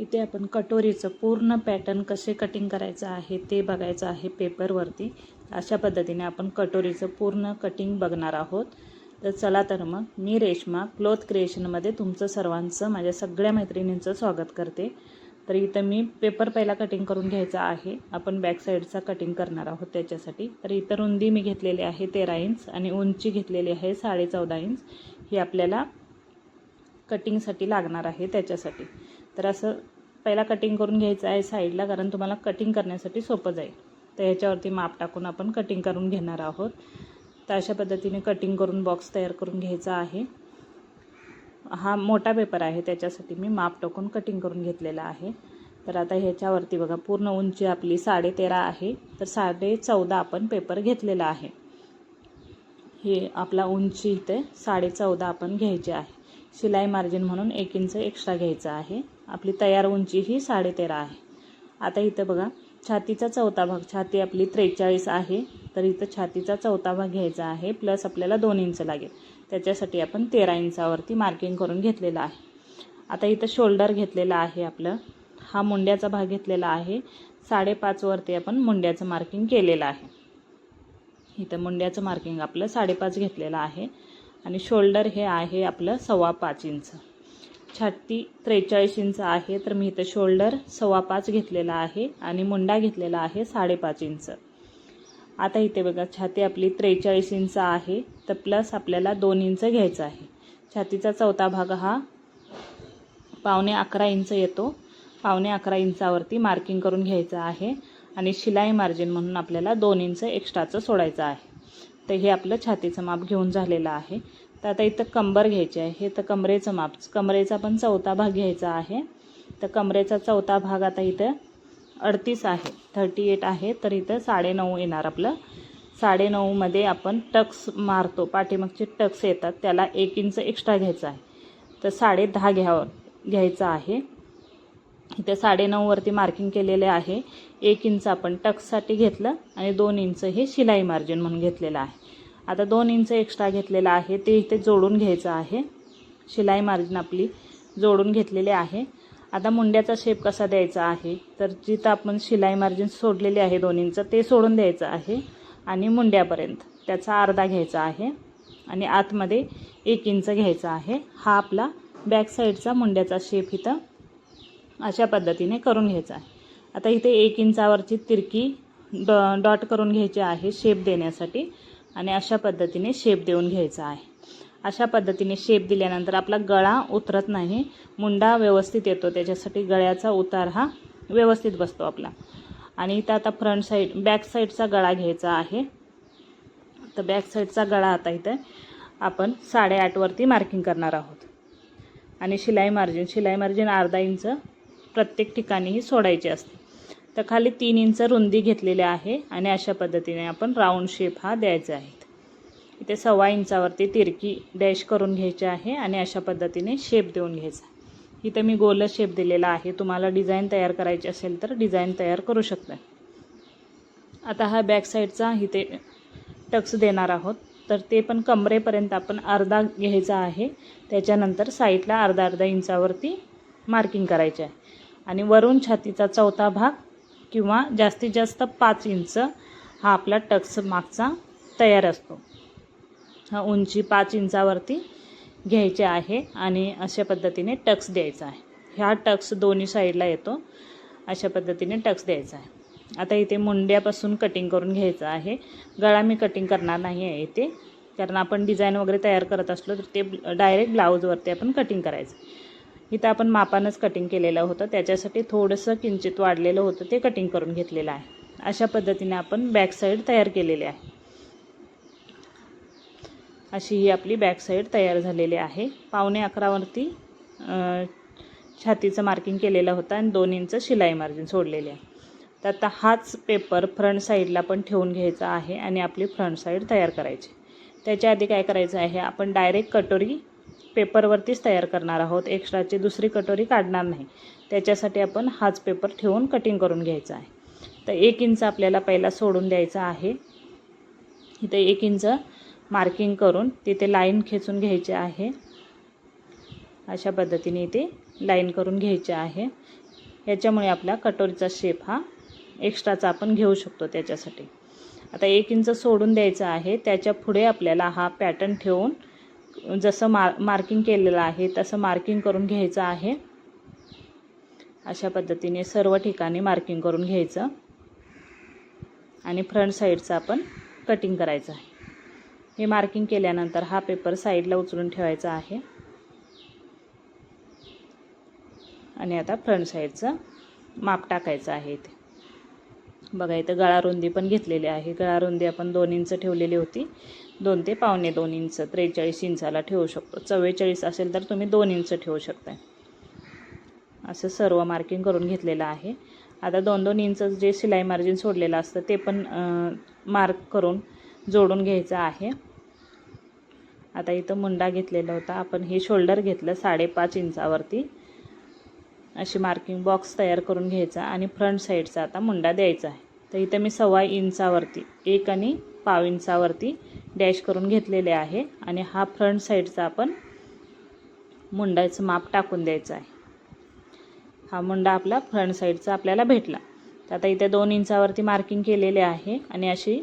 इथे आपण कटोरीचं पूर्ण पॅटर्न कसे कटिंग करायचं आहे ते बघायचं आहे पेपरवरती अशा पद्धतीने आपण कटोरीचं पूर्ण कटिंग बघणार आहोत. तर चला तर मग मी रेश्मा क्लोथ क्रिएशनमध्ये तुमचं सर्वांचं माझ्या सगळ्या मैत्रिणींचं स्वागत करते. तर इथं मी पेपर पहिला कटिंग करून घ्यायचा आहे. आपण बॅक साईडचा कटिंग करणार आहोत त्याच्यासाठी. तर इथं रुंदी मी घेतलेली आहे तेरा इंच आणि उंची घेतलेली आहे साडे चौदा इंच ही आपल्याला कटिंगसाठी लागणार आहे त्याच्यासाठी. तर असं पहिला कटिंग करून घ्यायचं आहे साईडला कारण तुम्हाला कटिंग करण्यासाठी सोपं जाईल. तर ह्याच्यावरती माप टाकून आपण कटिंग करून घेणार आहोत. तर अशा पद्धतीने कटिंग करून बॉक्स तयार करून घ्यायचा आहे. हा मोठा पेपर आहे त्याच्यासाठी मी माप टाकून कटिंग करून घेतलेला आहे. तर आता ह्याच्यावरती बघा पूर्ण उंची आपली साडे तेरा आहे. तर साडे चौदा आपण पेपर घेतलेला आहे. हे आपला उंची इथे साडे चौदा आपण घ्यायची आहे. शिलाई मार्जिन म्हणून एक इंच एक्स्ट्रा घ्यायचं आहे. आपली तयार उंची ही साडेतेरा आहे. आता इथं बघा छातीचा चौथा भाग छाती आपली त्रेचाळीस आहे तर इथं छातीचा चौथा भाग घ्यायचा आहे प्लस आपल्याला दोन इंच लागेल. त्याच्यासाठी आपण तेरा इंचावरती मार्किंग करून घेतलेलं आहे. आता इथं शोल्डर घेतलेला आहे आपलं. हा मुंड्याचा भाग घेतलेला आहे. साडेपाचवरती आपण मुंड्याचं मार्किंग केलेलं आहे. इथं मुंड्याचं मार्किंग आपलं साडेपाच घेतलेलं आहे. आणि शोल्डर हे आहे आपलं सव्वा पाच इंच. छाती त्रेचाळीस इंच आहे तर मी इथं शोल्डर सव्वा पाच घेतलेला आहे आणि मुंडा घेतलेला आहे साडेपाच इंच. आता इथे बघा छाती आपली त्रेचाळीस इंच आहे तर प्लस आपल्याला दोन इंच घ्यायचं आहे. छातीचा चौथा भाग हा पावणे अकरा इंच येतो. पावणे अकरा इंचावरती मार्किंग करून घ्यायचं आहे आणि शिलाई मार्जिन म्हणून आपल्याला दोन इंच एक्स्ट्राचं सोडायचं आहे. तर हे आपलं छातीचं माप घेऊन झालेलं आहे. तर आता इथं कंबर घ्यायची आहे. हे तर कमरेचं माप. कमरेचा पण चौथा भाग घ्यायचा आहे. तर कमरेचा चौथा भाग आता इथं अडतीस आहे. थर्टी एट आहे. तर इथं साडेनऊ येणार आपलं. साडेनऊमध्ये आपण टक्स मारतो. पाठीमागचे टक्स येतात. त्याला एक इंच एक्स्ट्रा घ्यायचं आहे. तर साडे दहा घ्यावं घ्यायचं आहे. इथे साडेनऊवरती मार्किंग केलेले आहे. एक इंच आपण टक्ससाठी घेतलं आणि दोन इंच हे शिलाई मार्जिन म्हणून घेतलेलं आहे. आता दोन इंच एक्स्ट्रा घेतलेलं आहे. ते इथे जोडून घ्यायचं आहे. शिलाई मार्जिन आपली जोडून घेतलेली आहे. आता मुंड्याचा शेप कसा द्यायचा आहे? तर जिथं आपण शिलाई मार्जिन सोडलेली आहे दोन इंच ते सोडून द्यायचं आहे. आणि मुंड्यापर्यंत त्याचा अर्धा घ्यायचा आहे. आणि आतमध्ये एक इंच घ्यायचा आहे. हा आपला बॅक साईडचा मुंड्याचा शेप इथं अशा पद्धतीने करून घ्यायचा आहे. आता इथे एक इंचावरची तिरकी डॉ डॉट करून घ्यायची आहे शेप देण्यासाठी. आणि अशा पद्धतीने शेप देऊन घ्यायचा आहे. अशा पद्धतीने शेप दिल्यानंतर आपला गळा उतरत नाही. मुंडा व्यवस्थित येतो. त्याच्यासाठी गळ्याचा उतार हा व्यवस्थित बसतो आपला. आणि इथं आता फ्रंट साईड बॅक साईडचा गळा घ्यायचा आहे. तर बॅक साईडचा गळा आता इथं आपण साडेआठवरती मार्किंग करणार आहोत. आणि शिलाई मार्जिन शिलाई मार्जिन अर्धा इंच प्रत्येक ठिकाणीही सोडायची असते. तर खाली तीन इंच रुंदी घेतलेली आहे आणि अशा पद्धतीने आपण राऊंड शेप हा द्यायचा आहे. इथे सव्वा इंचावरती तिरकी डॅश करून घ्यायची आहे आणि अशा पद्धतीने शेप देऊन घ्यायचा. इथं मी गोल शेप दिलेला आहे. तुम्हाला डिझाईन तयार करायची असेल तर डिझाईन तयार करू शकता. आता हा बॅक साईडचा इथे टक्स देणार आहोत. तर ते पण कमरेपर्यंत आपण अर्धा घ्यायचा आहे. त्याच्यानंतर साईडला अर्धा अर्धा इंचावरती मार्किंग करायचे आहे. आणि वरून छातीचा चौथा भाग किंवा जास्तीत जास्त पाच इंच हा आपला टक्स मागचा तयार असतो. हा उंची पाच इंचावरती घ्यायचे आहे आणि अशा पद्धतीने टक्स द्यायचा आहे. ह्या टक्स दोन्ही साईडला येतो अशा पद्धतीने टक्स द्यायचा आहे. आता इथे मुंड्यापासून कटिंग करून घ्यायचं आहे. गळा मी कटिंग करणार नाही आहे इथे. कारण आपण डिझाईन वगैरे तयार करत असलो तर ते डायरेक्ट ब्लाऊजवरती आपण कटिंग करायचं इथं आपण मापानंच कटिंग केलेलं होतं. त्याच्यासाठी थोडंसं किंचित वाढलेलं होतं ते कटिंग करून घेतलेलं आहे. अशा पद्धतीने आपण बॅक साईड तयार केलेली आहे. अशी ही आपली बॅक साईड तयार झालेली आहे. पावणे अकरावरती छातीचं मार्किंग केलेलं होतं आणि दोन इंच शिलाई मार्जिन सोडलेली आहे. तर आता हाच पेपर फ्रंट साईडला पण ठेवून घ्यायचा आहे आणि आपली फ्रंट साईड तयार करायची. त्याच्या आधी काय करायचं आहे आपण डायरेक्ट कटोरी पेपरवरतीच तयार करणार आहोत. एक्स्ट्राची दुसरी कटोरी काढणार नाही. त्याच्यासाठी आपण हाच पेपर ठेवून कटिंग करून घ्यायचा आहे. तर एक इंच आपल्याला पहिला सोडून द्यायचा आहे. इथे एक इंच मार्किंग करून तिथे लाईन खेचून घ्यायची आहे. अशा पद्धतीने इथे लाईन करून घ्यायची आहे. याच्यामुळे आपला कटोरीचा शेप हा एक्स्ट्राचा आपण घेऊ शकतो त्याच्यासाठी. आता एक इंच सोडून द्यायचं आहे. त्याच्या पुढे आपल्याला हा पॅटर्न ठेवून जसं मार मार्किंग केलेलं आहे तसं मार्किंग करून घ्यायचं आहे. अशा पद्धतीने सर्व ठिकाणी मार्किंग करून घ्यायचं. आणि फ्रंट साईडचं आपण कटिंग करायचं आहे. हे मार्किंग केल्यानंतर हा पेपर साईडला उचलून ठेवायचा आहे. आणि आता फ्रंट साईडचं माप टाकायचं आहे इथे. बघा इथं गळा रुंदी पण घेतलेली आहे. गळा रुंदी आपण दोन इंच ठेवलेली होती. दोन ते पावणे दोन इंच त्रेचाळीस इंचाला ठेवू शकतो. चव्वेचाळीस असेल तर तुम्ही दोन इंच ठेवू शकता असं सर्व मार्किंग करून घेतलेलं आहे. आता दोन दोन इंच जे शिलाई मार्जिन सोडलेलं असतं ते पण मार्क करून जोडून घ्यायचं आहे. आता इथं मुंडा घेतलेला होता. आपण हे शोल्डर घेतलं साडेपाच इंचावरती. अशी मार्किंग बॉक्स तयार करून घ्यायचा आणि फ्रंट साईडचा आता मुंडा द्यायचा आहे. तर इथं मी सव्वा इंचावरती एक आणि पाव इंचावरती डॅश करून घेतलेले आहे आणि हा फ्रंट साईडचा आपण मुंडाचं माप टाकून द्यायचं आहे. हा मुंडा आपला फ्रंट साईडचा आपल्याला भेटला. तर आता इथे दोन इंचावरती मार्किंग केलेले आहे आणि अशी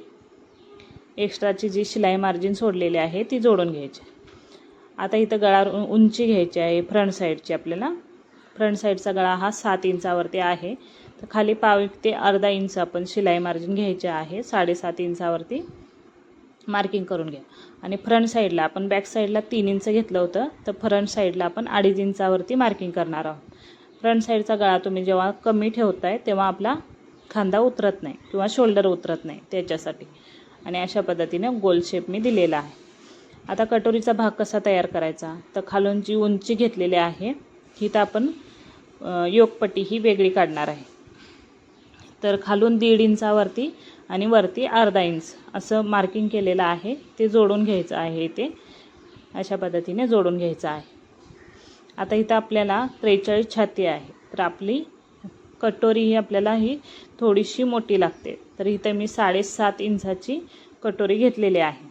एक्स्ट्राची जी शिलाई मार्जिन सोडलेली आहे ती जोडून घ्यायची आता इथं गळा उंची घ्यायची आहे फ्रंट साईडची आपल्याला. फ्रंट साईडचा गळा हा सात इंचावरती आहे. तर खाली पाव ते अर्धा इंच आपण शिलाई मार्जिन घ्यायचे आहे साडेसात इंचावरती. मार्किंग करून घ्या आणि फ्रंट साईडला आपण बॅक साईडला तीन इंच घेतलं होतं तर फ्रंट साईडला आपण अडीच इंचावरती मार्किंग करणार आहोत. फ्रंट साईडचा गळा तुम्ही जेव्हा कमी ठेवताय तेव्हा आपला खांदा उतरत नाही किंवा शोल्डर उतरत नाही त्याच्यासाठी. आणि अशा पद्धतीने गोल शेप मी दिलेला आहे. आता कटोरीचा भाग कसा तयार करायचा? तर खालून जी उंची घेतलेली आहे ही तर आपण योगपट्टी ही वेगळी काढणार आहे. तर खालून दीड इंचावरती आणि वरती अर्धा इंच असं मार्किंग केलेलं आहे. ते जोडून घ्यायचं आहे इथे. अशा पद्धतीने जोडून घ्यायचं आहे. आता इथं आपल्याला त्रेचाळीस छाती आहे. तर आपली कटोरी ही आपल्याला ही थोडीशी मोठी लागते. तर इथं मी साडेसात इंचाची कटोरी घेतलेली आहे.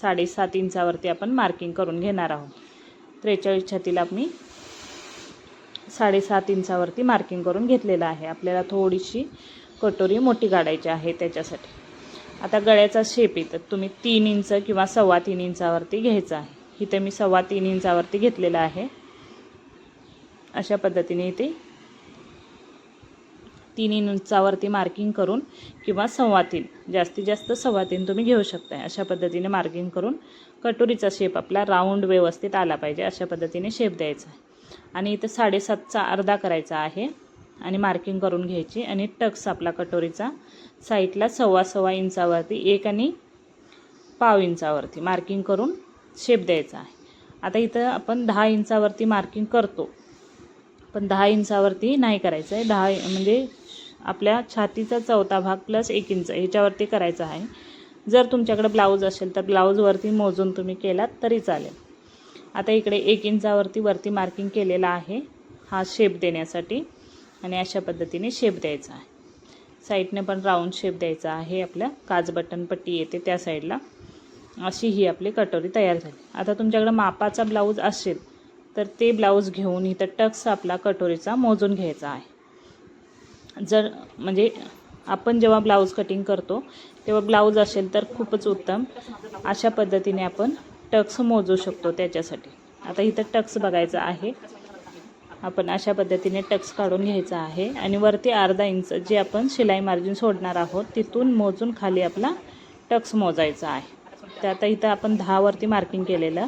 साडेसात इंचावरती आपण मार्किंग करून घेणार आहोत. त्रेचाळीस छातीला मी साडेसात इंचावरती मार्किंग करून घेतलेलं आहे. आपल्याला थोडीशी कटोरी मोठी काढायची आहे त्याच्यासाठी. आता गळ्याचा शेप इथं तुम्ही तीन इंच किंवा सव्वा तीन इंचावरती घ्यायचा आहे. इथं मी सव्वा तीन इंचावरती घेतलेलं आहे. अशा पद्धतीने इथे तीन इंचावरती मार्किंग करून किंवा सव्वा तीन जास्तीत जास्त सव्वा तीन तुम्ही घेऊ शकताय. अशा पद्धतीने मार्किंग करून कटोरीचा शेप आपला राऊंड व्यवस्थित आला पाहिजे. अशा पद्धतीने शेप द्यायचा आहे. आणि इथं साडेसातचा अर्धा करायचा आहे. आणि मार्किंग करून घ्यायची. आणि टक्स आपला कटोरीचा साईडला सव्वा सव्वा इंचावरती एक आणि पाव इंचावरती मार्किंग करून शेप द्यायचा आहे. आता इथं आपण दहा इंचावरती मार्किंग करतो. पण दहा इंचावरती नाही करायचं आहे. दहा म्हणजे आपल्या छातीचा चौथा भाग प्लस एक इंच ह्याच्यावरती करायचा आहे. जर तुमच्याकडे ब्लाऊज असेल तर ब्लाऊजवरती मोजून तुम्ही केलात तरी चालेल. आता इकडे एक इंचावरती वरती मार्किंग केलेला आहे. हा शेप देण्यासाठी. आणि अशा पद्धतीने शेप द्यायचा आहे. साईडने पण राऊंड शेप द्यायचा आहे. आपल्या काज बटन पट्टी येते त्या साईडला अशी ही आपली कटोरी तयार झाली. आता तुमच्याकडं मापाचा ब्लाऊज असेल तर ते ब्लाऊज घेऊन इथं टक्स आपला कटोरीचा मोजून घ्यायचा आहे. जर म्हणजे आपण जेव्हा ब्लाऊज कटिंग करतो तेव्हा ब्लाऊज असेल तर खूपच उत्तम. अशा पद्धतीने आपण टक्स मोजू शकतो त्याच्यासाठी. आता इथं टक्स बघायचा आहे. आपण अशा पद्धतीने टक्स काढून घ्यायचा आहे. आणि वरती अर्धा इंच जे आपण शिलाई मार्जिन सोडणार आहोत तिथून मोजून खाली आपला टक्स मोजायचा आहे. तर आता इथं आपण दहावरती मार्किंग केलेलं.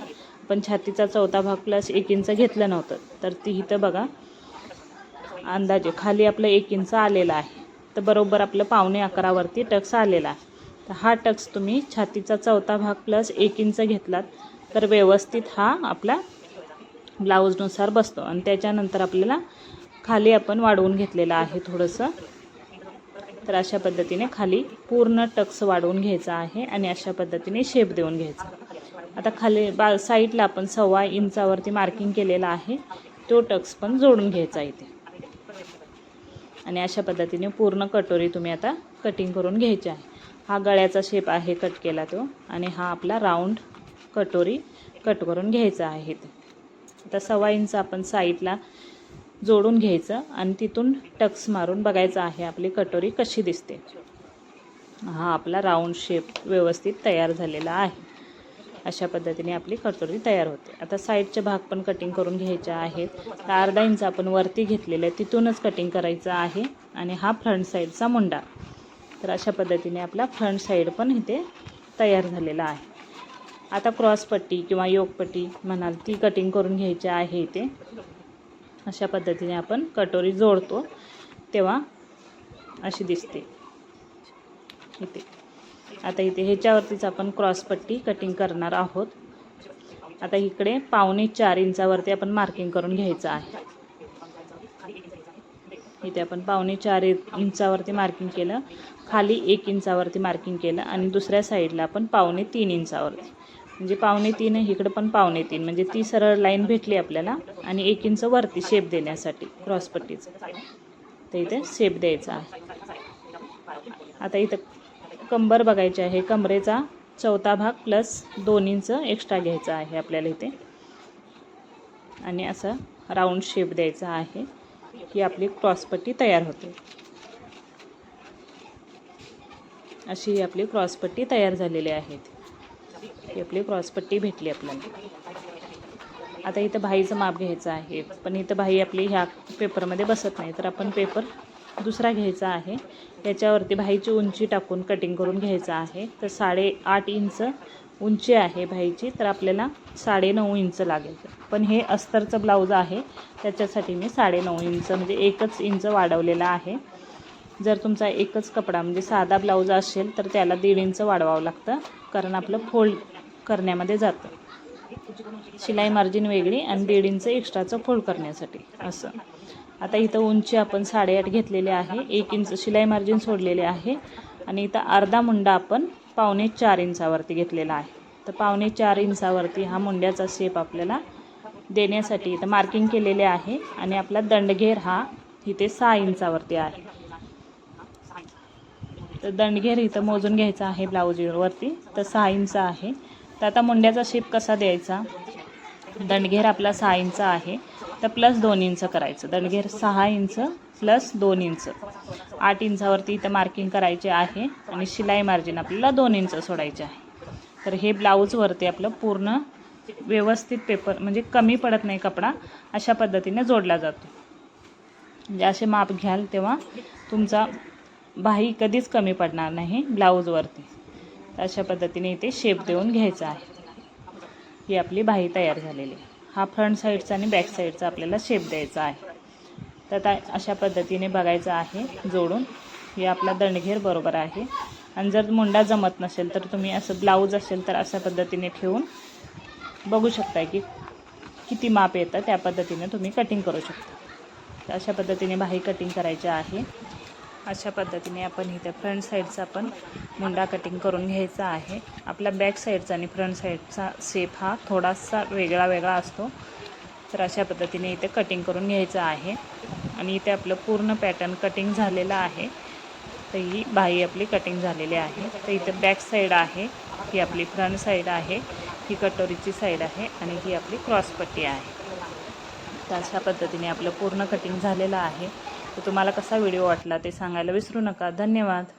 पण छातीचा चौथा भाग प्लस एक इंच घेतलं नव्हतं. तर ती इथं बघा अंदाजे खाली आपलं एक इंच आलेला आहे. तर बरोबर आपलं पावणे अकरावरती टक्स आलेला आहे. तर हा टक्स तुम्ही छातीचा चौथा भाग प्लस एक इंच घेतलात तर व्यवस्थित हा आपला ब्लाऊजनुसार बसतो. आणि त्याच्यानंतर आपल्याला खाली आपण वाढवून घेतलेलं आहे थोडंसं. तर अशा पद्धतीने खाली पूर्ण टक्स वाढवून घ्यायचा आहे आणि अशा पद्धतीने शेप देऊन घ्यायचा. आता खाली बा साईडला आपण सव्वा इंचावरती मार्किंग केलेला आहे. तो टक्स पण जोडून घ्यायचा इथे. आणि अशा पद्धतीने पूर्ण कटोरी तुम्ही आता कटिंग करून घ्यायची आहे. हा गळ्याचा शेप आहे कट केला तो. आणि हा आपला राऊंड कटोरी कट करून घ्यायचा आहे इथे. आता सव्वा इंच आपण साईडला जोडून घ्यायचं आणि तिथून टक्स मारून बघायचं आहे आपली कटोरी कशी दिसते. हा आपला राऊंड शेप व्यवस्थित तयार झालेला आहे. अशा पद्धतीने आपली कटोरी तयार होते. आता साईडचे भाग पण कटिंग करून घ्यायचे आहेत. तर अर्धा इंच आपण वरती घेतलेलं आहे. तिथूनच कटिंग करायचं आहे आणि हा फ्रंट साईडचा मुंडा. तर अशा पद्धतीने आपला फ्रंट साईड पण इथे तयार झालेला आहे. आता क्रॉसपट्टी किंवा योगपट्टी म्हणाल ती कटिंग करून घ्यायची आहे इथे. अशा पद्धतीने आपण कटोरी जोडतो. तेव्हा अशी दिसते. इथे. आता इथे ह्याच्यावरतीच आपण क्रॉसपट्टी कटिंग करणार आहोत. आता इकडे पावणे चार इंचावरती आपण मार्किंग करून घ्यायचं आहे. इथे आपण पावणे चार इंचावरती मार्किंग केलं. खाली एक इंचावरती मार्किंग केलं. आणि दुसऱ्या साईडला आपण पावणे तीन इंचावरती. म्हणजे पावणे तीन इकडं पण पावणे तीन. म्हणजे ती सरळ लाईन भेटली आपल्याला आणि एक इंच वरती शेप देण्यासाठी क्रॉसपट्टीचं तर इथे शेप द्यायचा आहे. आता इथं कंबर बघायची आहे. कमरेचा चौथा भाग प्लस दोन इंच एक्स्ट्रा घ्यायचा आहे आपल्याला इथे. आणि असं राऊंड शेप द्यायचा आहे. ही आपली क्रॉसपट्टी तयार होते. अशी ही आपली क्रॉसपट्टी तयार झालेली आहे ही आपली क्रॉसपट्टी भेटली आपल्याला. आता इथं भाईचं माप घ्यायचं आहे पण इथं भाई आपली ह्या पेपरमध्ये बसत नाही. तर आपण पेपर दुसरा घ्यायचा आहे. याच्यावरती भाईची उंची टाकून कटिंग करून घ्यायचं आहे. तर साडे आठ इंच उंची आहे भाईची तर आपल्याला साडेनऊ इंच लागेल. पण हे अस्तरचं ब्लाऊज आहे. त्याच्यासाठी मी साडेनऊ इंच म्हणजे एकच इंच वाढवलेला आहे. जर तुमचा एकच कपडा म्हणजे साधा ब्लाऊज असेल तर त्याला दीड इंच वाढवावं लागतं. कारण आपलं फोल्ड करण्यामध्ये जातं. शिलाई मार्जिन वेगळी आणि दीड इंच एक्स्ट्राचं फोल्ड करण्यासाठी. असं. आता इथं उंची आपण साडेआठ घेतलेले आहे. एक इंच शिलाई मार्जिन सोडलेले आहे. आणि इथं अर्धा मुंडा आपण पावणे चार इंचावरती घेतलेला आहे. तर पावणे चार इंचावरती हा मुंड्याचा शेप आपल्याला देण्यासाठी इथं मार्किंग केलेले आहे. आणि आपला दंडघेर हा इथे सहा इंचावरती आहे. तर दंडघेर इथं मोजून घ्यायचा आहे ब्लाऊजवरती तर सहा इंच आहे. तर आता मुंड्याचा शेप कसा द्यायचा? दंडघेर आपला सहा इंच आहे. तर प्लस दोन इंच करायचं. दंडघेर सहा इंच प्लस दोन इंच. आठ इंचावरती इथं मार्किंग करायचे आहे आणि शिलाई मार्जिन आपल्याला दोन इंच सोडायचे आहे. तर हे ब्लाऊजवरती आपलं पूर्ण व्यवस्थित पेपर म्हणजे कमी पडत नाही कपडा अशा पद्धतीने जोडला जातो. म्हणजे असे माप घ्याल तेव्हा तुमचा बाही कधीच कमी पडणार नाही ब्लाऊजवरती अशा पद्धतीने इथे शेप देऊन घ्यायचा आहे. ही आपली बाही तयार झालेली. आहे हा फ्रंट साईडचा आणि बॅक साईडचा आपल्याला शेप द्यायचा आहे. तर आता अशा पद्धतीने बघायचं आहे जोडून. हे आपला दंडघेर बरोबर आहे. आणि जर मुंडा जमत नसेल तर तुम्ही असं ब्लाऊज असेल तर अशा पद्धतीने ठेवून बघू शकता की किती माप येतं त्या पद्धतीने तुम्ही कटिंग करू शकता. तर अशा पद्धतीने बाही कटिंग करायची आहे. अशा पद्धतीने आपण इथे फ्रंट साईडचा पण मुंडा कटिंग करून घ्यायचा आहे. आपला बॅक साईडचा आणि फ्रंट साईडचा शेप हा थोडासा वेगळा वेगळा असतो. तर अशा पद्धतीने इथे कटिंग करून घ्यायचं आहे. आणि इथे आपलं पूर्ण पॅटर्न कटिंग झालेलं आहे. तर ही बाही आपली कटिंग झालेली आहे. तर इथे बॅक साईड आहे. ही आपली फ्रंट साईड आहे. ही कटोरीची साईड आहे. आणि ही आपली क्रॉसपट्टी आहे. तर अशा पद्धतीने आपलं पूर्ण कटिंग झालेलं आहे. तर तुम्हाला कसा व्हिडिओ वाटला ते सांगायला विसरू नका. धन्यवाद.